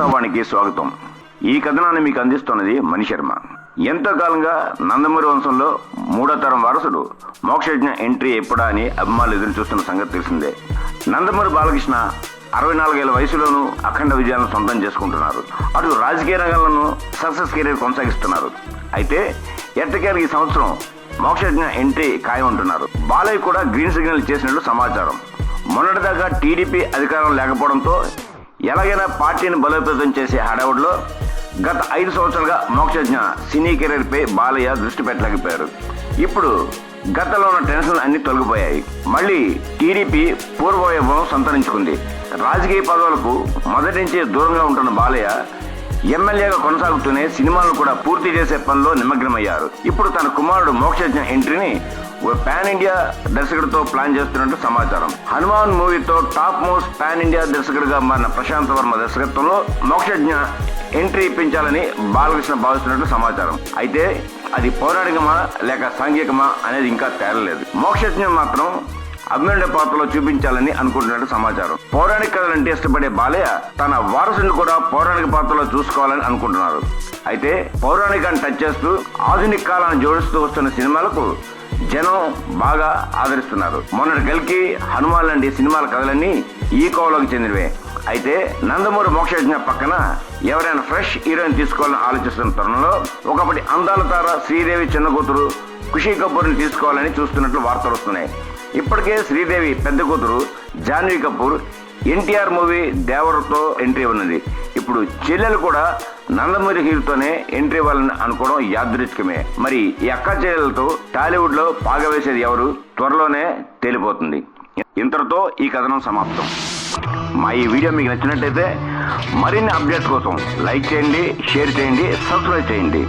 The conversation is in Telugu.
కథనానికి స్వాగతం. ఈ కథనాన్ని మీకు అందిస్తున్నది మణిశర్మ ఎంతో కాలంగా నందమూరి వంశంలో మూడో తరం వారసుడు మోక్షజ్ఞ ఎంట్రీ ఎప్పుడా అని అభిమానులు ఎదురు చూస్తున్న సంగతి తెలిసిందే. నందమూరి బాలకృష్ణ అరవై నాలుగేళ్ళ వయసులోనూ అఖండ విజయాలను సొంతం చేసుకుంటున్నారు. అటు రాజకీయ రంగంలోనూ సక్సెస్ కెరీర్ కొనసాగిస్తున్నారు. అయితే ఎట్టకేలకు ఈ సంవత్సరం మోక్షజ్ఞ ఎంట్రీ ఖాయం ఉంటున్నారు బాలయ్య కూడా గ్రీన్ సిగ్నల్ చేసినట్లు సమాచారం. మొన్నటిదాకా టీడీపీ అధికారం లేకపోవడంతో ఎలాగైనా పార్టీని బలోపేతం చేసే హడావుడిలో గత ఐదు సంవత్సరాలుగా మోక్షజ్ఞ సినీ కెరీర్పై బాలయ్య దృష్టి పెట్టలేకపోయారు. ఇప్పుడు గతంలో ఉన్న టెన్షన్ అన్ని తొలగిపోయాయి. మళ్ళీ టీడీపీ పూర్వవైభవం సంతరించుకుంది. రాజకీయ పదవులకు మొదటి నుంచి దూరంగా ఉంటున్న బాలయ్య ఎమ్మెల్యేగా కొనసాగుతూనే సినిమాలను కూడా పూర్తి చేసే పనిలో నిమగ్నమయ్యారు. ఇప్పుడు తన కుమారుడు మోక్షజ్ఞ ఎంట్రీని ఓ పాన్ ఇండియా దర్శకుడితో ప్లాన్ చేస్తున్నట్టు సమాచారం. హనుమాన్ మూవీతో టాప్ మోస్ట్ పాన్ ఇండియా దర్శకుడిగా మారిన ప్రశాంత్ వర్మ దర్శకత్వంలో మోక్షజ్ఞ ఎంట్రీ ఇప్పించాలని బాలకృష్ణ భావిస్తున్నట్టు సమాచారం. అయితే అది పౌరాణికమా లేక సాంఘికమా అనేది ఇంకా తేలలేదు. మోక్షజ్ఞ మాత్రం అభిమన్యుడి పాత్రలో చూపించాలని అనుకుంటున్నట్టు సమాచారం. పౌరాణిక కథలంటే ఇష్టపడే బాలయ్య తన వారసుని కూడా పౌరాణిక పాత్రలో చూసుకోవాలని అనుకుంటున్నారు. అయితే పౌరాణికాన్ని టచ్ చేస్తూ ఆధునిక కాలాన్ని జోడిస్తూ వస్తున్న సినిమాలకు జనం బాగా ఆదరిస్తున్నారు. మొన్నటి కలికి హనుమాన్ లాంటి సినిమాల కథలన్నీ ఈ కోవలోకి చెందినవే. అయితే నందమూరి మోక్షజ్ఞ పక్కన ఎవరైనా ఫ్రెష్ హీరోయిన్ తీసుకోవాలని ఆలోచిస్తున్న తరుణంలో ఒకప్పటి అందాల తార శ్రీదేవి చిన్న కూతురు ఖుషీ కపూర్ని తీసుకోవాలని చూస్తున్నట్లు వార్తలు వస్తున్నాయి. ఇప్పటికే శ్రీదేవి పెద్ద కూతురు జాన్వీ కపూర్ ఎన్టీఆర్ మూవీ దేవరతో ఎంట్రీ ఉన్నది. ఇప్పుడు చెల్లెలు కూడా నందమూరి హీరోతోనే ఎంట్రీ ఇవ్వాలని అనుకోవడం యాదృచ్ఛికమే. మరి ఈ అక్క చెల్లెలతో టాలీవుడ్లో పాగవేసేది ఎవరు? త్వరలోనే తేలిపోతుంది. ఇంతటితో ఈ కథనం సమాప్తం. మా ఈ వీడియో మీకు నచ్చినట్టయితే మరిన్ని అప్డేట్స్ కోసం లైక్ చేయండి షేర్ చేయండి సబ్స్క్రైబ్ చేయండి.